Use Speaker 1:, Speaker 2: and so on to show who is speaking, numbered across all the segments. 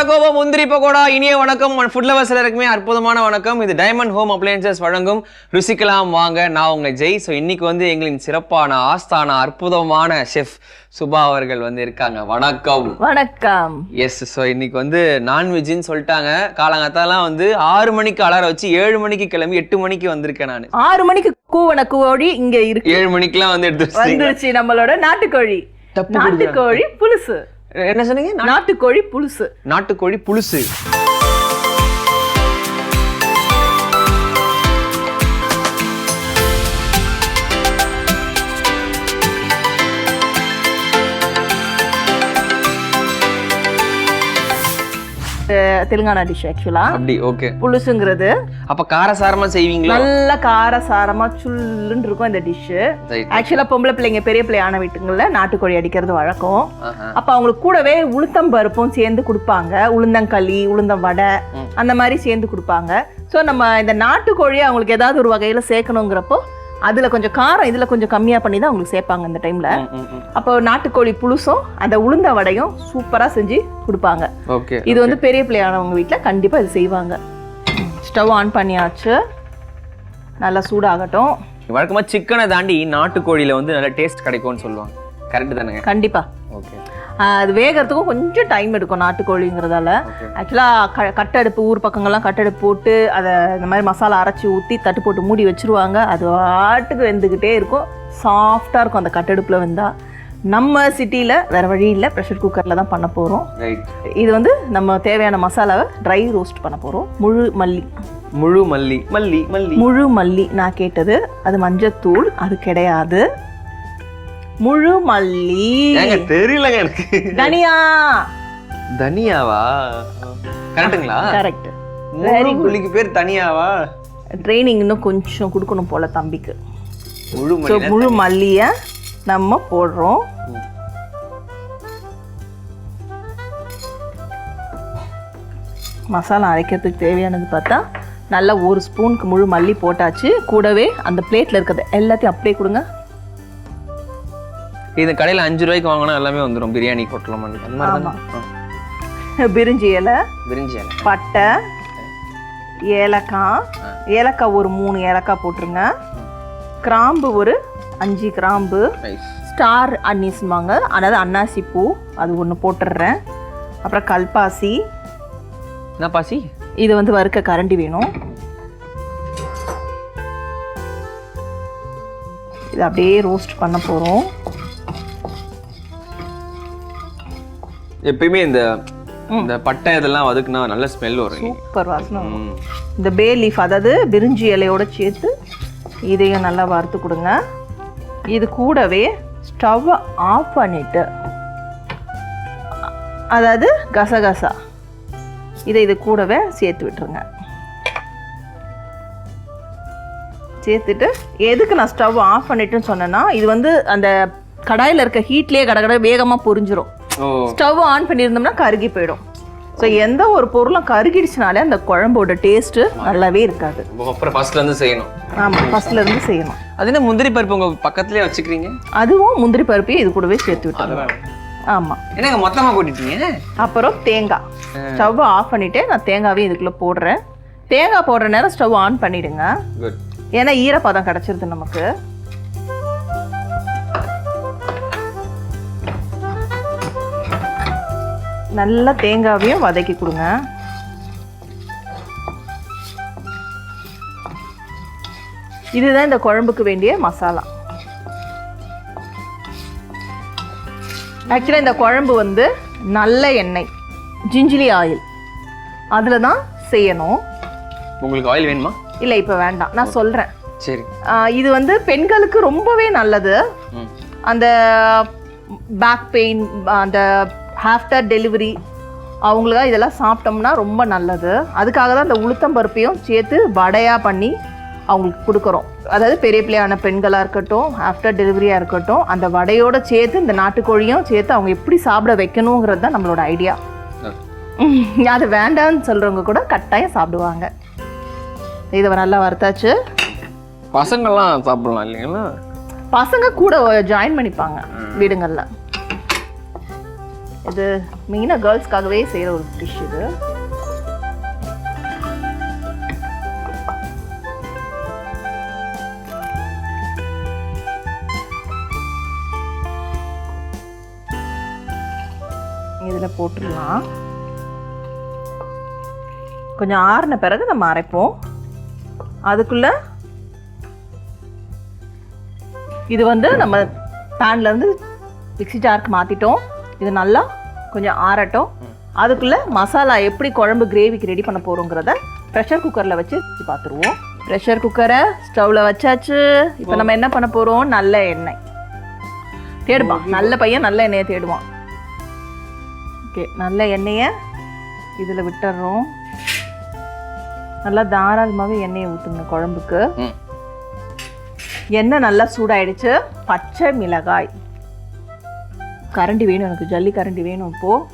Speaker 1: முட்டைக்கோவா முந்திரி பக்கோடா இனிய வணக்கம். ஃபுட் லவர்ஸ் எல்லாருக்குமே அற்புதமான வணக்கம். இது டைமண்ட் ஹோம் அப்ளையன்சஸ் வழங்கும் ருசிக்கலாம். வாங்க நான் உங்க ஜெய். ஸோ இன்னைக்கு வந்து எங்களின் சிறப்பான ஆஸ்தான அற்புதமான செஃப் சுபா அவர்கள் வந்து இருக்காங்க. வணக்கம்.
Speaker 2: வணக்கம்.
Speaker 1: எஸ் ஸோ இன்னைக்கு வந்து நான்வெஜ்னு சொல்லிட்டாங்க. காலங்காத்தாலாம் வந்து ஆறு மணிக்கு அலாரம் வச்சு ஏழு மணிக்கு கிளம்பி எட்டு மணிக்கு வந்திருக்கேன் நான்.
Speaker 2: ஆறு மணிக்கு கூவன கோழி இங்க இருக்கு.
Speaker 1: ஏழு மணிக்கெல்லாம் வந்து எடுத்து.
Speaker 2: வந்துருச்சு நம்மளோட நாட்டுக்கோழி. நாட்டுக்கோழி புலுசு
Speaker 1: என்ன சொன்னீங்க?
Speaker 2: நாட்டுக்கோழி புலுசு
Speaker 1: நாட்டுக்கோழி புலுசு
Speaker 2: தெலுங்கானா டிஷ் ஆக்சுவலா
Speaker 1: அப்படி ஓகே
Speaker 2: புலுசுங்கிறது
Speaker 1: அப்ப காரசாரமா செய்வீங்களா?
Speaker 2: நல்ல காரசாரமா சுல்லுன்னு இருக்கும் இந்த டிஷ். ஆக்சுவலா பொம்பளை பிள்ளைங்க பெரிய பிள்ளை ஆன வீட்டுங்கள்ல நாட்டுக்கோழி அடிக்கிறது வழக்கம். அப்ப அவங்களுக்கு கூடவே உளுத்தம் பருப்பும் சேர்ந்து கொடுப்பாங்க. உளுந்தங்களி உளுந்தம் வடை அந்த மாதிரி சேர்ந்து கொடுப்பாங்க. ஸோ நம்ம இந்த நாட்டுக்கோழியை அவங்களுக்கு ஏதாவது ஒரு வகையில சேர்க்கணுங்கிறப்போ அதுல கொஞ்சம் காரம் இதுல கொஞ்சம் கம்மியா பண்ணி தான் அவங்களுக்கு சேர்ப்பாங்க இந்த டைம்ல. அப்போ நாட்டுக்கோழி புழுசும் அந்த உளுந்த வடையும் சூப்பரா செஞ்சு கொடுப்பாங்க.
Speaker 1: ஓகே
Speaker 2: இது வந்து பெரிய பிள்ளையானவங்க வீட்ல கண்டிப்பா இது செய்வாங்க. ஸ்டவ் ஆன் பண்ணியாச்சு. நல்லா சூடாகட்டும்.
Speaker 1: வழக்கமா சிக்கனை தாண்டி நாட்டுக்கோழியில வந்து நல்ல டேஸ்ட் கிடைக்கும்னு சொல்லுவாங்க. கரெக்ட் தானேங்க?
Speaker 2: கண்டிப்பா.
Speaker 1: ஓகே.
Speaker 2: அது வேகறதுக்கும் கொஞ்சம் டைம் எடுக்கும் நாட்டுக்கோழிங்கிறதால. ஆக்சுவலாக க கட்டடுப்பு ஊர் பக்கங்கள்லாம் கட்டடுப்பு போட்டு அதை இந்த மாதிரி மசாலா அரைச்சி ஊற்றி தட்டு போட்டு மூடி வச்சிருவாங்க. அது வாட்டுக்கு வெந்துக்கிட்டே இருக்கும். சாஃப்டாக இருக்கும் அந்த கட்டடுப்பில் வெந்தா. நம்ம சிட்டியில் வேற வழி இல்லை. ப்ரெஷர் குக்கரில் தான் பண்ண போகிறோம் இது வந்து நம்ம தேவையான மசாலாவை ட்ரை ரோஸ்ட் பண்ண போகிறோம் முழு மல்லி.
Speaker 1: முழு மல்லி. மல்லி மல்லி.
Speaker 2: முழு மல்லி நான் கேட்டது. அது மஞ்சத்தூள் அது கிடையாது. முழு மல்லி.
Speaker 1: ஏங்க தெரியலங்க எனக்கு.
Speaker 2: தனியா.
Speaker 1: தனியாவா? கரெக்ட்டுங்களா?
Speaker 2: கரெக்ட்.
Speaker 1: முழு மல்லிக்கு பேர் தனியாவா?
Speaker 2: ட்ரைனிங் இன்னும் கொஞ்சம் கொடுக்கணும் போல தம்பிக்கு.
Speaker 1: முழு
Speaker 2: ஸோ
Speaker 1: மல்லி
Speaker 2: முழு மல்லியை நம்ம போடுறோம். மசாலா அரைக்கிறதுக்கு தேவையானது பார்த்தா நல்லா ஒரு ஸ்பூனுக்கு முழு மல்லி போட்டாச்சு. கூடவே அந்த பிளேட்டில் இருக்கிறது எல்லாத்தையும் அப்படியே கொடுங்க.
Speaker 1: இது கடையில அஞ்சு ரூபாய்க்கு வாங்கினா எல்லாமே வந்துடும் பிரியாணி பொட்டலம் பண்ணி அந்த மாதிரி. தானே?
Speaker 2: பிரிஞ்சி இலை
Speaker 1: பிரிஞ்சி இலை.
Speaker 2: பட்டை ஏலக்காய். ஏலக்காய் ஒரு மூணு ஏலக்காய் போட்டுருங்க. கிராம்பு ஒரு அஞ்சு கிராம்பு. ஸ்டார் அன்னீஸ்மாங்க அதாவது அன்னாசி பூ அது ஒன்று போட்டுடுறேன் அப்புறம் கல்பாசி.
Speaker 1: என்ன பாசி?
Speaker 2: இது வந்து வறுக்க கரண்டி வேணும். இது அப்படியே ரோஸ்ட் பண்ண போகிறோம்
Speaker 1: எப்பயுமே இந்த இந்த பட்டை இதெல்லாம் வதக்குனா நல்ல ஸ்மெல் வரும்
Speaker 2: சூப்பர் வாசனை. இந்த பே லீஃப் அதாவது பிரிஞ்சி இலையோட சேர்த்து இதையும் நல்லா வறுத்து கொடுங்க. இது கூடவே ஸ்டவ்வை ஆஃப் பண்ணிட்டு அதாவது கசகசா. இதை இது கூடவே சேர்த்து விட்டுருங்க. சேர்த்துட்டு எதுக்கு நான் ஸ்டவ் ஆஃப் பண்ணிட்டுன்னு சொன்னேன்னா இது வந்து அந்த கடாயில் இருக்க ஹீட்லேயே கடகட வேகமாக பொரிஞ்சிரும். ஸ்டவ் ஆன் பண்ணியிருந்தோம்னா கருகி போயிடும். ஸோ எந்த ஒரு பொருளும் கருகிடுச்சுனாலே அந்த குழம்போட டேஸ்ட்டு நல்லாவே இருக்காது.
Speaker 1: அப்புறம் ஃபர்ஸ்ட்ல இருந்து செய்யணும்.
Speaker 2: ஆமாம் ஃபர்ஸ்ட்ல இருந்து செய்யணும்.
Speaker 1: அது என்ன முந்திரி பருப்பு உங்க பக்கத்துலயே வச்சுக்கிறீங்க?
Speaker 2: அதுவும் முந்திரி பருப்பையும் இது கூடவே சேர்த்து விட்டுருங்க ஆமாம்
Speaker 1: என்னங்க மொத்தமா கூட்டிட்டீங்க
Speaker 2: அப்புறம் தேங்காய். ஸ்டவ் ஆஃப் பண்ணிவிட்டு நான் தேங்காவையும் இதுக்குள்ளே போடுறேன். தேங்காய் போடுற நேரம் ஸ்டவ் ஆன் பண்ணிவிடுங்க
Speaker 1: குட்
Speaker 2: ஏன்னா ஈரப்பதம் கிடச்சிருது நமக்கு. நல்லா தேங்காவையும் வதக்கி கொடுங்க. இதுதான் இந்த குழம்புக்கு வேண்டிய மசாலா. ஆக்சுவலாக இந்த குழம்பு வந்து நல்ல எண்ணெய் ஜிஞ்சிலி ஆயில் அதில் தான் செய்யணும்.
Speaker 1: உங்களுக்கு ஆயில் வேணுமா?
Speaker 2: இல்லை இப்போ வேண்டாம். நான் சொல்கிறேன்
Speaker 1: சரி.
Speaker 2: இது வந்து பெண்களுக்கு ரொம்பவே நல்லது. அந்த பேக் பெயின் அந்த ஆஃப்டர் டெலிவரி அவங்களுக்காக இதெல்லாம் சாப்பிட்டோம்னா ரொம்ப நல்லது. அதுக்காக தான் இந்த உளுத்தம் பருப்பையும் சேர்த்து வடையாக பண்ணி அவங்களுக்கு கொடுக்குறோம். அதாவது பெரிய பிள்ளையான பெண்களாக இருக்கட்டும் ஆஃப்டர் டெலிவரியாக இருக்கட்டும் அந்த வடையோட சேர்த்து இந்த நாட்டுக்கோழியும் சேர்த்து அவங்க எப்படி சாப்பிட வைக்கணுங்கிறது தான் நம்மளோட ஐடியா அது வேண்டாம்னு சொல்கிறவங்க கூட கட்டாயம் சாப்பிடுவாங்க. இதை நல்லா வறுத்தாச்சு.
Speaker 1: பசங்கள்லாம் சாப்பிடலாம் இல்லைங்களா?
Speaker 2: பசங்க கூட ஜாயின் பண்ணிப்பாங்க வீடுங்களில். இது மெயினாக கேர்ள்ஸ்க்காகவே செய்கிற ஒரு டிஷ் இது. இதில் போட்டுடலாம். கொஞ்சம் ஆறின பிறகு நம்ம அரைப்போம். அதுக்குள்ள இது வந்து நம்ம பேன்லேருந்து மிக்சி மிக்ஸி ஜாருக்கு மாற்றிட்டோம் இது நல்லா கொஞ்சம் ஆறட்டும். அதுக்குள்ளே மசாலா எப்படி குழம்பு கிரேவிக்கு ரெடி பண்ண போகிறோங்கிறத ப்ரெஷர் குக்கரில் வச்சு பார்த்துருவோம். ப்ரெஷர் குக்கரை ஸ்டவ்வில் வச்சாச்சு. இப்போ நம்ம என்ன பண்ண போகிறோம் நல்ல எண்ணெய். தேடுவான் நல்ல பையன் நல்ல எண்ணெயை தேடுவான். ஓகே நல்ல எண்ணெயை இதில் விட்டுறோம். நல்லா தாராளமாகவே எண்ணெயை ஊற்றுங்க குழம்புக்கு. எண்ணெய் நல்லா சூடாயிடுச்சு. பச்சை மிளகாய். கரண்டி வேணும் எனக்கு ஜல்லி கரண்டி வேணும் இப்போ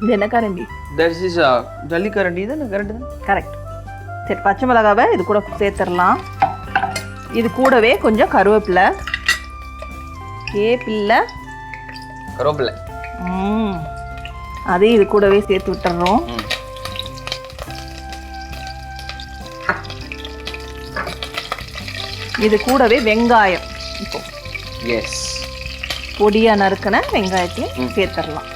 Speaker 2: இது என்ன கரண்டி?
Speaker 1: தட் இஸ் ஜல்லிக்கரண்டி தானே கரெக்டு தான்?
Speaker 2: கரெக்ட் சரி பச்சை மிளகாவை இது கூட சேர்த்துடலாம். இது கூடவே கொஞ்சம் கருவேப்பிலை. கேப்பில்லை.
Speaker 1: கருவேப்பிலை.
Speaker 2: ம். அதையும் இது கூடவே சேர்த்து விட்டுறோம். இது கூடவே வெங்காயம். இப்போ.
Speaker 1: எஸ்
Speaker 2: பொடியா நறுக்கின வெங்காயத்தையும் சேர்த்துடலாம்.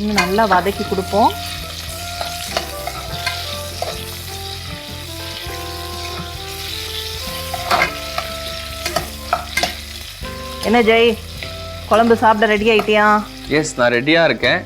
Speaker 2: இன்னும் நல்லா வதக்கி கொடுப்போம். என்ன ஜெய் குழம்பு சாப்பிட ரெடி ஆயிட்டியா?
Speaker 1: எஸ் நான் ரெடியாக இருக்கேன்.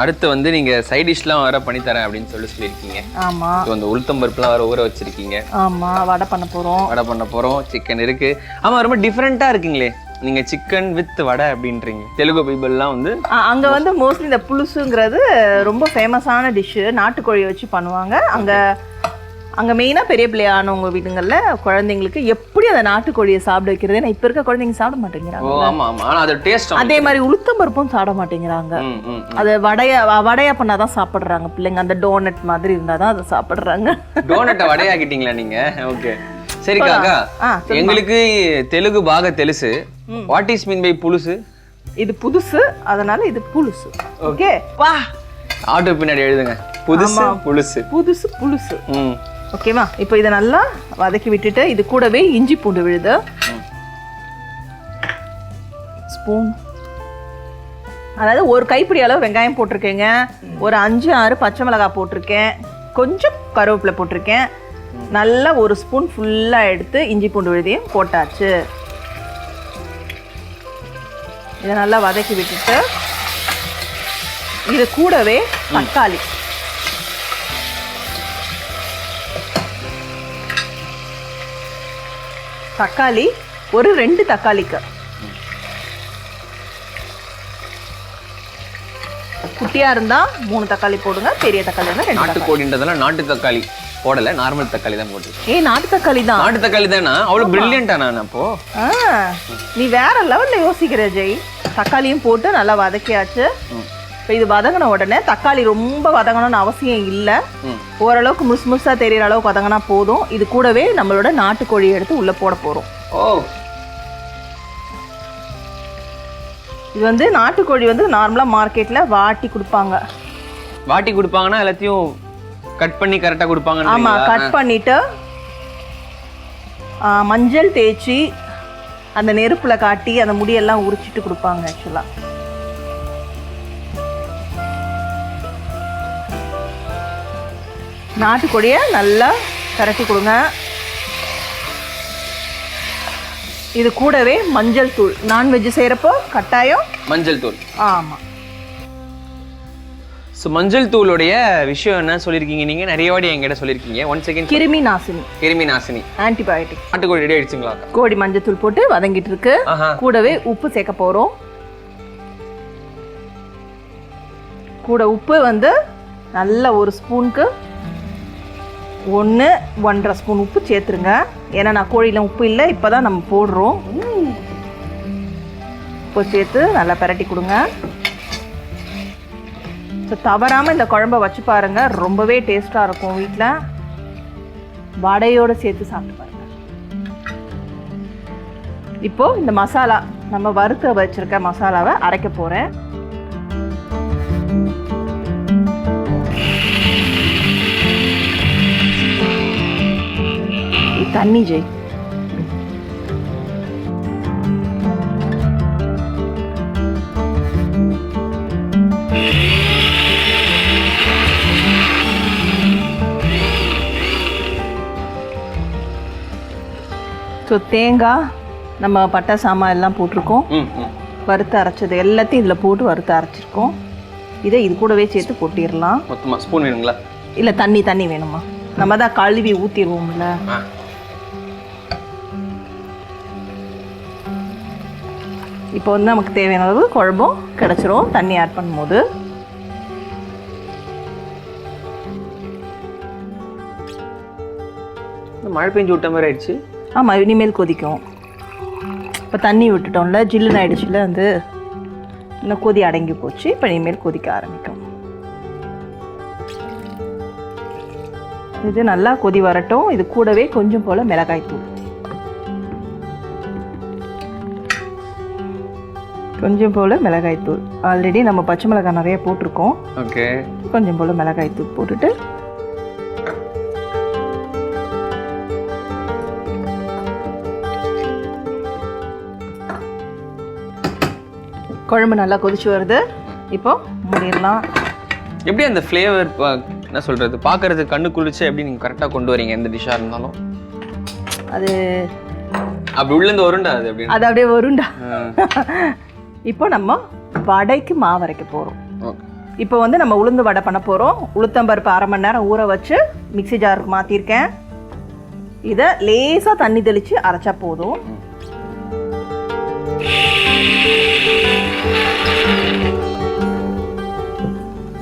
Speaker 1: அடுத்து வந்து நீங்கள் சைட் டிஷ்லாம் வர பண்ணி தரேன் அப்படின்னு சொல்லி சொல்லியிருக்கீங்க.
Speaker 2: ஆமா.
Speaker 1: ஸோ அந்த உளுத்தம் பருப்புலாம் வர ஊற வச்சிருக்கீங்க.
Speaker 2: ஆமா வடை பண்ண போறோம்.
Speaker 1: வடை பண்ண போகிறோம் சிக்கன் இருக்கு. ஆமாம் ரொம்ப டிஃப்ரெண்ட்டாக இருக்குங்களே. நீங்கள் சிக்கன் வித் வடை அப்படின்றீங்க. தெலுங்கு பீப்புளெலாம் வந்து
Speaker 2: அங்க வந்து மோஸ்ட்லி இந்த புலுசுங்கிறது ரொம்ப ஃபேமஸான டிஷ்ஷு நாட்டுக்கோழி வச்சு பண்ணுவாங்க. அங்க அங்க மெயினா பெரிய பிள்ளையானவங்க வீடுங்கள்ல குழந்தைங்களுக்கு எப்படி அந்த நாட்டுக்கோழியை சாப்பிட வைக்கிறது ஏன்னா இப்ப இருக்க குழந்தைங்க சாப்பிட மாட்டேங்கிறாங்க.
Speaker 1: அது டேஸ்ட்
Speaker 2: அதே மாதிரி உளுத்தம் பருப்பும் சாப்பிட மாட்டேங்கிறாங்க. அது வடைய வடையா பண்ணாதான் சாப்பிடுறாங்க பிள்ளைங்க. அந்த டோனட் மாதிரி இருந்தாதான் அதை சாப்பிடுறாங்க.
Speaker 1: டோனட்டை வடையாக்கிட்டீங்களா நீங்க? ஓகே சரி காக்கா எங்களுக்கு தெலுங்கு பாக தெலுசு. What is mean by pulusu?
Speaker 2: இது புதுசு அதனால இது புலுசு. ஓகே
Speaker 1: வா. ஆட்டோ பின்னாடி எழுதுங்க. புதுசு புலுசு.
Speaker 2: புதுசு புலுசு.
Speaker 1: ம்.
Speaker 2: ஓகேவா இப்போ இதை நல்லா வதக்கி விட்டுட்டு இது கூடவே இஞ்சி பூண்டு விழுது. ஸ்பூன் அதாவது ஒரு கைப்பிடி அளவு வெங்காயம் போட்டிருக்கேங்க. ஒரு அஞ்சு ஆறு பச்சை மிளகாய் போட்டிருக்கேன். கொஞ்சம் கருவேப்பிலை போட்டிருக்கேன். நல்லா ஒரு ஸ்பூன் ஃபுல்லாக எடுத்து இஞ்சி பூண்டு விழுதியும் போட்டாச்சு. இதை நல்லா வதக்கி விட்டுட்டு இது கூடவே தக்காளி. தக்காளி ஒரு ரெண்டு தக்காளிக்கு. குட்டியா இருந்தா மூணு தக்காளி போடுங்க பெரிய தக்காளி இருந்தா ரெண்டு
Speaker 1: நாட்டு
Speaker 2: தக்காளி.
Speaker 1: கோடின்றதெல்லாம் நாட்டு தக்காளி போடல நார்மல் தக்காளி தான் போட்டு
Speaker 2: ஏய் நாட்டு தக்காளி தான்?
Speaker 1: நாட்டு தக்காளி தானே? அவ்வளவு பிரில்லியண்டா நான் அப்போ.
Speaker 2: ஆ, நீ வேற லெவல்ல யோசிக்கிற ஜெய். தக்காளியும் போட்டு நல்லா வதக்கியாச்சு.
Speaker 1: ம்.
Speaker 2: இப்போ இது வதங்கின உடனே தக்காளி ரொம்ப வதங்கணும்னு அவசியம் இல்லை. ஓரளவுக்கு முழுசு முழுசா தெரியற அளவுக்கு வதங்கினா போதும். இது கூடவே நம்மளோட நாட்டுக்கோழி எடுத்து உள்ள போட போறோம்.
Speaker 1: ஓ.
Speaker 2: இது வந்து நாட்டுக்கோழி வந்து நார்மலாக மார்க்கெட்டில் வாட்டி கொடுப்பாங்க.
Speaker 1: வாட்டி கொடுப்பாங்கன்னா எல்லாத்தையும் கட் பண்ணி கரெக்டா
Speaker 2: ஆமாம்
Speaker 1: கொடுப்பாங்க
Speaker 2: கட் பண்ணிட்டு ஆ, மஞ்சள் தேய்ச்சி அந்த நெருப்பில் காட்டி அந்த முடியெல்லாம் உரிச்சிட்டு கொடுப்பாங்க ஆக்சுவலாக நாட்டுக்கோழியை நல்லா கரட்டி கொடுங்க. இது கூடவே மஞ்சள் தூள். நான்வெஜ் செய்கிறப்போ கட்டாயம்
Speaker 1: மஞ்சள் தூள்.
Speaker 2: ஆமாம்
Speaker 1: ஸோ மஞ்சள் தூளுடைய விஷயம் என்ன சொல்லியிருக்கீங்க நீங்க? நிறைய வாடி என்கிட்ட சொல்லியிருக்கீங்க. ஒன் செகண்ட்
Speaker 2: கிருமி நாசினி.
Speaker 1: கிருமி நாசினி.
Speaker 2: ஆன்டிபயோட்டிக்
Speaker 1: நாட்டுக்கோழி ரெடி ஆயிடுச்சுங்களா?
Speaker 2: கோழி மஞ்சத்தூள் போட்டு வதங்கிட்டு இருக்கு. கூடவே உப்பு சேர்க்க போறோம். கூட உப்பு வந்து நல்ல ஒரு ஸ்பூனுக்கு ஒன்று ஒன்றரை ஸ்பூன் உப்பு சேர்த்துருங்க. ஏன்னா நான் கோழியில் உப்பு இல்லை இப்போ தான் நம்ம போடுறோம். உப்பு சேர்த்து நல்லா பிரட்டி கொடுங்க. ஸோ தவறாமல் இந்த குழம்ப வச்சு பாருங்க. ரொம்பவே டேஸ்ட்டாக இருக்கும் வீட்டில் வடையோடு சேர்த்து சாப்பிட்டு பாருங்க. இப்போது இந்த மசாலா நம்ம வறுக்க வச்சிருக்க மசாலாவை அரைக்க போகிறேன் தண்ணி ஜெய் ஸோ தேங்காய் நம்ம பட்டை சாமான் எல்லாம் போட்டிருக்கோம். வறுத்து அரைச்சது எல்லாத்தையும் இதில் போட்டு வறுத்து அரைச்சிருக்கோம். இதை இது கூடவே சேர்த்து கொட்டிடலாம்.
Speaker 1: மொத்தமா ஸ்பூன் வேணுங்களா?
Speaker 2: இல்லை தண்ணி தண்ணி வேணுமா? நம்ம தான் கழுவி ஊற்றிடுவோம்ல இப்போ வந்து நமக்கு தேவையான அளவு குழம்பும் கிடச்சிரும். தண்ணி ஆட் பண்ணும்போது.
Speaker 1: இந்த மழை பெஞ்சு விட்ட மாதிரி ஆயிடுச்சு.
Speaker 2: ஆமாம் இனிமேல் கொதிக்கும். இப்போ தண்ணி விட்டுட்டோம்ல ஜில்லுன்னு ஆயிடுச்சுல வந்து இன்னும் கொதி அடங்கி போச்சு. இப்போ இனிமேல் கொதிக்க ஆரம்பிக்கும். இது நல்லா கொதி வரட்டும். இது கூடவே கொஞ்சம் போல் மிளகாய் தூள் கொஞ்சம் போல் மிளகாய் தூள். ஆல்ரெடி நம்ம பச்சை மிளகாய் நிறைய போட்டிருக்கோம்.
Speaker 1: ஓகே
Speaker 2: கொஞ்சம் போல் மிளகாய் தூள் போட்டுட்டு. குழம்பு நல்லா கொதிச்சு வருது. இப்போ மூடிடலாம்.
Speaker 1: எப்படி அந்த ஃப்ளேவர் என்ன சொல்றது பார்க்கறது கண்ணு குளிச்சு எப்படி நீங்க கரெக்டா கொண்டு வரீங்க? எந்த டிஷ்ஷா இருந்தாலும்.
Speaker 2: அது
Speaker 1: அப்படி உள்ள இருந்து வருண்டா அது அப்படின்னு
Speaker 2: அது அப்படியே வரும்டா. இப்போ நம்ம வடைக்கு மாவு அரைக்க போகிறோம் இப்போ வந்து நம்ம உளுந்து வடை பண்ண போகிறோம் உளுத்தம்பருப்பு அரை மணி நேரம் ஊற வச்சு மிக்ஸி ஜாருக்கு மாற்றிருக்கேன் இதை லேசாக தண்ணி தெளித்து அரைச்சா போதும்.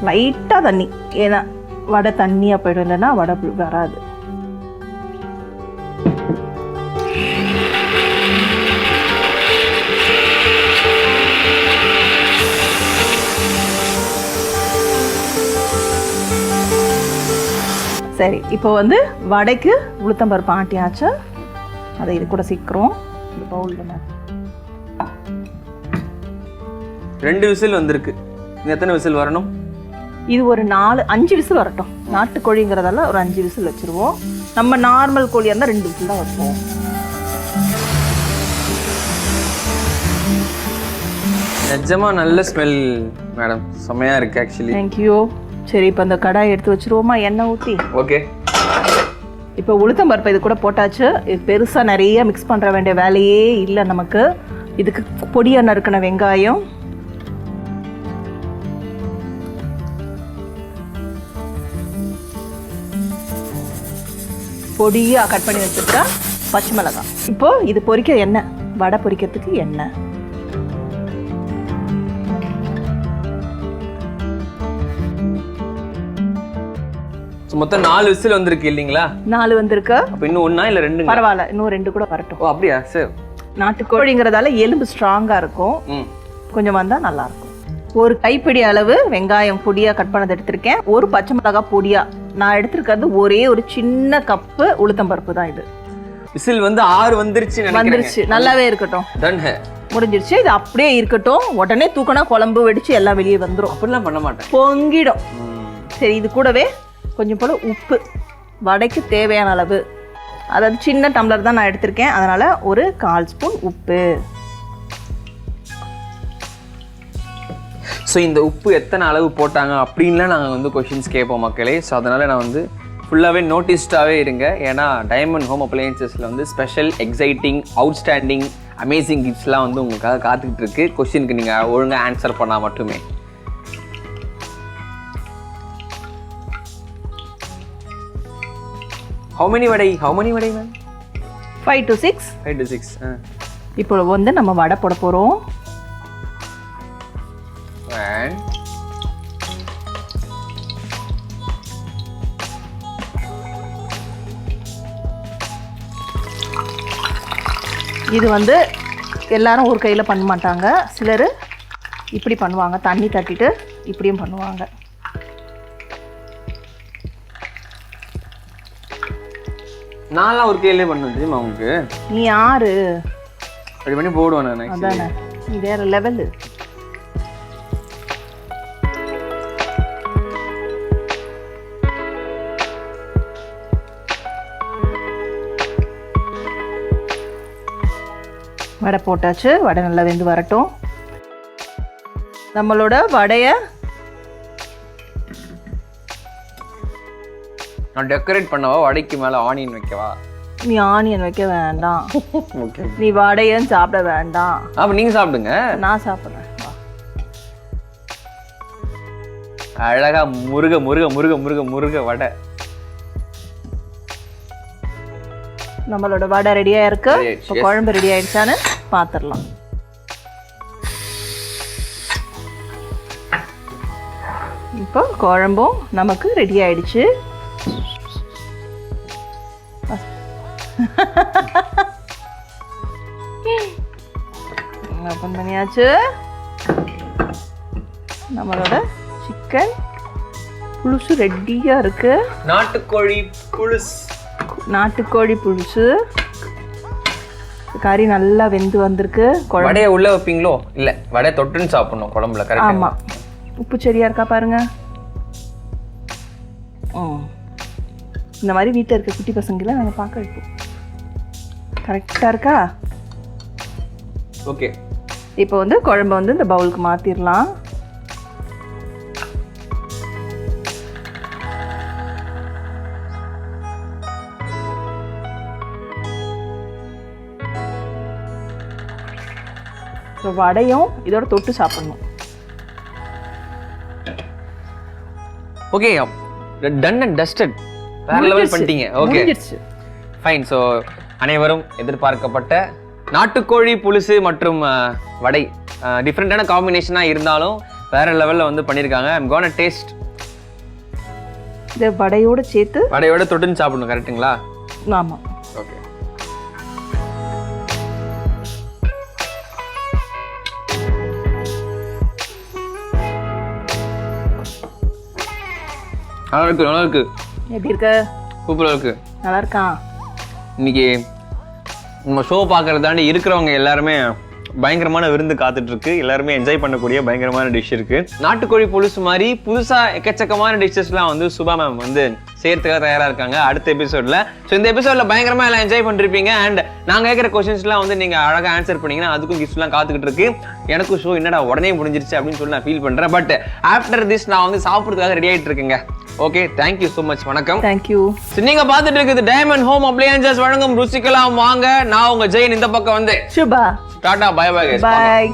Speaker 2: லைட்டாக தண்ணி. ஏன்னா வடை தண்ணியாக போயிடும். இல்லைன்னா வடை வராது. சரி இப்போ வந்து வடைக்கு உளுத்தம்பருப்பு ஆட்டியாச்சு. அதை இது கூட சீக்கிரம். இந்த பவுலில்
Speaker 1: ரெண்டு விசில் வந்திருக்கு. எத்தனை விசில் வரணும்?
Speaker 2: இது ஒரு நாலு அஞ்சு விசில் வரட்டும். நாட்டுக்கோழிங்கிறதால ஒரு அஞ்சு விசில் வச்சுருவோம். நம்ம நார்மல் கோழியாக இருந்தால் ரெண்டு விசில் தான் வைப்போம்.
Speaker 1: நிஜமா நல்ல ஸ்மெல் மேடம் செம்மையா இருக்கு ஆக்சுவலி
Speaker 2: தேங்க்யூ சரி இப்போ அந்த கடாய் எடுத்து வச்சுருவோமா? எண்ணெய் ஊற்றி
Speaker 1: ஓகே.
Speaker 2: இப்போ உளுத்தம் பருப்பு இது கூட போட்டாச்சு. இது பெருசாக நிறைய மிக்ஸ் பண்ணுற வேண்டிய வேலையே இல்லை நமக்கு. இதுக்கு பொடியாக நறுக்கின வெங்காயம். பொடியாக கட் பண்ணி வச்சுருக்கா பச்சை மிளகாய். இப்போ இது பொரிக்க எண்ணெய். வடை பொரிக்கிறதுக்கு எண்ணெய்.
Speaker 1: மொத்தம் நாலு விசில் வந்திருக்கு இல்லைங்களா?
Speaker 2: நாலு வந்திருக்கு.
Speaker 1: அப்போ இன்னும் ஒண்ணா இல்லை ரெண்டுங்க
Speaker 2: பரவாயில்ல இன்னும் ரெண்டு கூட வரட்டும்.
Speaker 1: ஓ அப்படியா? சார்.
Speaker 2: நாட்டுக்கோழிங்கிறதால எலும்பு ஸ்ட்ராங்காக இருக்கும். கொஞ்சம் வந்தால் நல்லாயிருக்கும் ஒரு கைப்பிடி அளவு வெங்காயம் பொடியாக கட் பண்ணது எடுத்திருக்கேன். ஒரு பச்சை மிளகாய் பொடியாக நான் எடுத்திருக்கிறது ஒரே ஒரு சின்ன கப்பு உளுத்தம்பருப்பு தான் இது.
Speaker 1: விசில் வந்து ஆறு வந்துருச்சு
Speaker 2: வந்துருச்சு. நல்லாவே இருக்கட்டும். முடிஞ்சிருச்சு. இது அப்படியே இருக்கட்டும். உடனே தூக்கினா குழம்பு வெடிச்சு எல்லாம் வெளியே வந்துடும்
Speaker 1: அப்படிலாம் பண்ண மாட்டேன்.
Speaker 2: பொங்கிடும். சரி இது கூடவே கொஞ்சம் போல் உப்பு. வடைக்கு தேவையான அளவு. அதாவது சின்ன டம்ளர் தான் நான் எடுத்திருக்கேன். அதனால் ஒரு கால் ஸ்பூன் உப்பு.
Speaker 1: ஸோ இந்த உப்பு எத்தனை அளவு போட்டாங்க அப்படின்லாம் நாங்கள் வந்து கொஷின்ஸ் கேட்போம் மக்களே. ஸோ அதனால் நான் வந்து ஃபுல்லாகவே நோட்டிஸ்டாகவே இருங்க. ஏன்னா டைமண்ட் ஹோம் அப்ளையன்சஸில் வந்து ஸ்பெஷல் எக்ஸைட்டிங் அவுட்ஸ்டாண்டிங் அமேசிங் கிஃப்ட்ஸ்லாம் வந்து உங்களுக்காக காத்துக்கிட்டு இருக்கு. கொஷினுக்கு நீங்கள் ஒழுங்காக ஆன்சர் பண்ணால் மட்டுமே. How many vada? How many vada ma'am
Speaker 2: five to six
Speaker 1: five to six
Speaker 2: இப்போ வந்து நம்ம வடை போட போகிறோம்
Speaker 1: அண்ட்
Speaker 2: இது வந்து எல்லாரும் ஒரு கையில் பண்ண மாட்டாங்க. சிலர் இப்படி பண்ணுவாங்க. தண்ணி தட்டிட்டு இப்படியும் பண்ணுவாங்க.
Speaker 1: நான்லாம் ஒரு கையிலே பண்ண தெரியுமா உங்களுக்கு?
Speaker 2: நீ யாரு
Speaker 1: ரெடி பண்ணி போடுவேன் நான்.
Speaker 2: அதானே. நீ வேற லெவலு. வடை போட்டாச்சு. வடை நல்லா வெந்து வரட்டும். நம்மளோட வடையை
Speaker 1: நான் டெக்கரேட் பண்ணவா வடைக்கு மேல ஆனியன் வைக்கவா?
Speaker 2: நீ ஆனியன் வைக்க வேண்டாம்.
Speaker 1: ஓகே
Speaker 2: நீ வடையும் சாப்பிட வேண்டாம்.
Speaker 1: அப்ப நீங்க சாப்பிடுங்க.
Speaker 2: நான் சாப்பிட்றேன்.
Speaker 1: அழகா முருக முருக முருக முருக முருக வடை.
Speaker 2: நம்மளோட வடை ரெடியா இருக்கு. இப்போ குழம்பு ரெடி ஆயிடுச்சான்னு பார்த்துடலாம் இப்போ குழம்பும் நமக்கு ரெடி ஆயிடுச்சு. பண்ணியாச்சு. நம்மளோட சிக்கன் புழுசு ரெடியாக இருக்கு.
Speaker 1: நாட்டுக்கோழி புழுஸ்
Speaker 2: நாட்டுக்கோழி புழுசு. கறி நல்லா வெந்து வந்திருக்கு.
Speaker 1: வடையை உள்ள வைப்பீங்களோ? இல்ல வடை தொட்டுன்னு சாப்பிடணும் குழம்புல கரெக்ட்
Speaker 2: ஆமா. உப்பு சரியா இருக்கா பாருங்க. ம் இந்த மாதிரி வீட்டில் இருக்க குட்டி பசங்களை நாங்கள் பார்க்க வைப்போம். கரெக்டாக இருக்கா?
Speaker 1: ஓகே.
Speaker 2: இப்போ வந்து குழம்ப வந்து இந்த பவுலுக்கு மாற்றிடலாம் இப்போ வடையும் இதோட தொட்டு சாப்பிடணும்.
Speaker 1: ஓகே டன் அண்ட் டஸ்டட் வேற லெவல். பண்ணிட்டீங்க. ஓகே ஃபைன் ஸோ அனைவரும் எதிர்பார்க்கப்பட்ட நாட்டுக்கோழி புலுசு மற்றும் வடை. டிஃப்ரெண்ட்டான காம்பினேஷனாக இருந்தாலும் வேற லெவலில் வந்து பண்ணியிருக்காங்க ஐம் கோன டேஸ்ட்
Speaker 2: இந்த வடையோட சேர்த்து
Speaker 1: வடையோட தொட்டுன்னு சாப்பிடணும் கரெக்ட்டுங்களா
Speaker 2: ஆமாம்
Speaker 1: ஓகே நல்லா இருக்கு நல்லா இருக்கு
Speaker 2: எப்படி இருக்க?
Speaker 1: சூப்பராக இருக்கு.
Speaker 2: நல்லா இருக்கான்
Speaker 1: இன்னைக்கு நம்ம ஷோ பார்க்கறத தாண்டி இருக்கிறவங்க எல்லாருமே பயங்கரமான விருந்து காத்துட்ருக்கு. எல்லாருமே என்ஜாய் பண்ணக்கூடிய பயங்கரமான டிஷ் இருக்குது நாட்டுக்கோழி புதுசு மாதிரி புதுசாக எக்கச்சக்கமான டிஷ்ஷஸ்லாம் வந்து சுபா மேம் வந்து சேர்த்துக்க தயாரா இருக்காங்க. அடுத்த எபிசோட்ல ஸோ இந்த எபிசோட்ல பயங்கரமா எல்லாம் என்ஜாய் பண்ணிருப்பீங்க. அண்ட் நாங்க கேட்குற கொஸ்டின்ஸ்லாம் வந்து நீங்க அழகா ஆன்சர் பண்ணீங்கன்னா அதுக்கும் கிஃப்ட்ஸ்லாம் காத்துக்கிட்டு இருக்கு. எனக்கும் ஷோ என்னடா உடனே முடிஞ்சிருச்சு அப்படின்னு சொல்லி நான் ஃபீல் பண்றேன். பட் ஆஃப்டர் திஸ் நான் வந்து சாப்பிட்றதுக்காக ரெடி ஆயிட்டு இருக்கேங்க. Okay thank you so much வணக்கம்.
Speaker 2: தேங்க்யூ
Speaker 1: So, நீங்க பார்த்துட்டு இருக்குது டைமண்ட் ஹோம் அப்ளையன்சஸ் வழங்கும் ருசிக்கலாம். வாங்க. நான் உங்க ஜெயின் இந்த பக்கம் வந்து.
Speaker 2: Subha.
Speaker 1: Tata bye bye
Speaker 2: bye